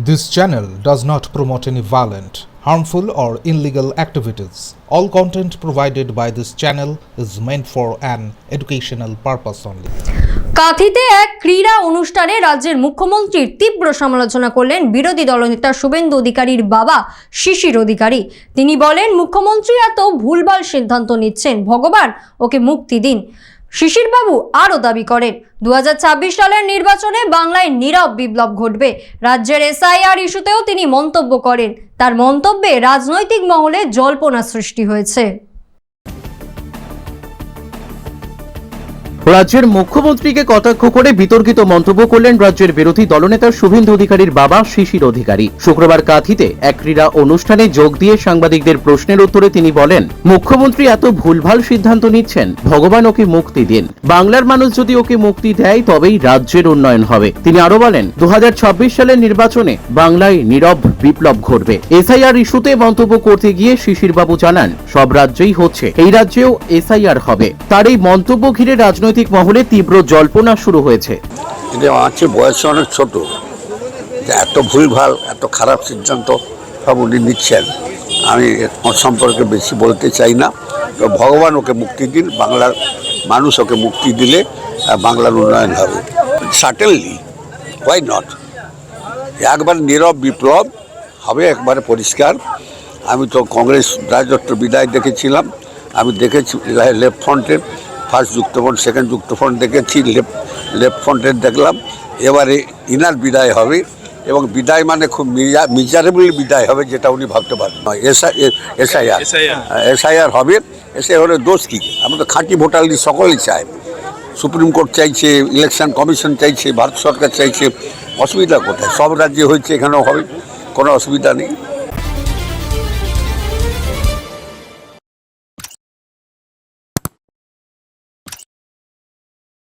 This channel does not promote any violent, harmful, or illegal activities. All content provided by this channel is meant for an educational purpose only. কাঁথিতে এক ক্রীড়া অনুষ্ঠানে রাজ্যের মুখ্যমন্ত্রীর তীব্র সমালোচনা করলেন বিরোধী দলনেতা শুভেন্দু অধিকারীর বাবা শিশির অধিকারী তিনি বলেন মুখ্যমন্ত্রী এত ভুলভাল সিদ্ধান্ত নিচ্ছেন ভগবান ওকে মুক্তি দিন শিশিরবাবু আরও দাবি করেন দু হাজার ছাব্বিশ সালের নির্বাচনে বাংলায় নীরব বিপ্লব ঘটবে। রাজ্যের এসআইআর ইস্যুতেও তিনি মন্তব্য করেন। তার মন্তব্যে রাজনৈতিক মহলে জল্পনা সৃষ্টি হয়েছে। রাজ্যের মুখ্যমন্ত্রীকে কটাক্ষ করে বিতর্কিত মন্তব্য করলেন রাজ্যের বিরোধী দলনেতা শুভেন্দু অধিকারীর বাবা শিশির অধিকারী। শুক্রবার কাঁথিতে এক ক্রীড়া অনুষ্ঠানে যোগ দিয়ে সাংবাদিকদের প্রশ্নের উত্তরে তিনি বলেন, মুখ্যমন্ত্রী এত ভুলভাল সিদ্ধান্ত নিচ্ছেন, ভগবান ওকে মুক্তি দিন। বাংলার মানুষ যদি ওকে মুক্তি দেয়, তবেই রাজ্যের উন্নয়ন হবে। তিনি আরও বলেন দু সালের নির্বাচনে বাংলায় নীরব বিপ্লব ঘটবে। এসআইআর ইস্যুতে মন্তব্য করতে গিয়ে শিশিরবাবু জানান, সব রাজ্যেই হচ্ছে, এই রাজ্যেও এসআইআর হবে। তার এই মন্তব্য ঘিরে রাজনৈতিক মহলে তীব্র জল্পনা শুরু হয়েছে। চেয়ে বয়সে অনেক ছোট। এত ভুলভাল, এত খারাপ সিদ্ধান্ত সব উনি নিচ্ছেন। আমি ওর সম্পর্কে বেশি বলতে চাই না। তো ভগবান ওকে মুক্তি দিন, বাংলার মানুষ ওকে মুক্তি দিলে বাংলার উন্নয়ন হবে। সাটেনলি ওয়াই নট একবার নীরব বিপ্লব হবে, একবারে পরিষ্কার। আমি তো কংগ্রেস রাজত্ব বিদায় দেখেছিলাম। আমি দেখেছি, লেফট ফ্রন্টে ফার্স্ট যুক্তফ্রন্ট সেকেন্ড যুক্তফ্রন্ট দেখেছি লেফট লেফট ফ্রন্টের দেখলাম। এবারে ইনার বিদায় হবে এবং বিদায় মানে খুব মিজারেবল বিদায় হবে যেটা উনি ভাবতে পারেন এসআইআর। এসআইআর। হবে। এসে হলে দোষ কী? আমরা তো খাঁটি ভোটার লিস্ট সকলেই চায় সুপ্রিম কোর্ট চাইছে ইলেকশন কমিশন চাইছে ভারত সরকার চাইছে। অসুবিধা কোথায়? সব রাজ্যে হয়েছে এখানেও হবে। কোনো অসুবিধা নেই।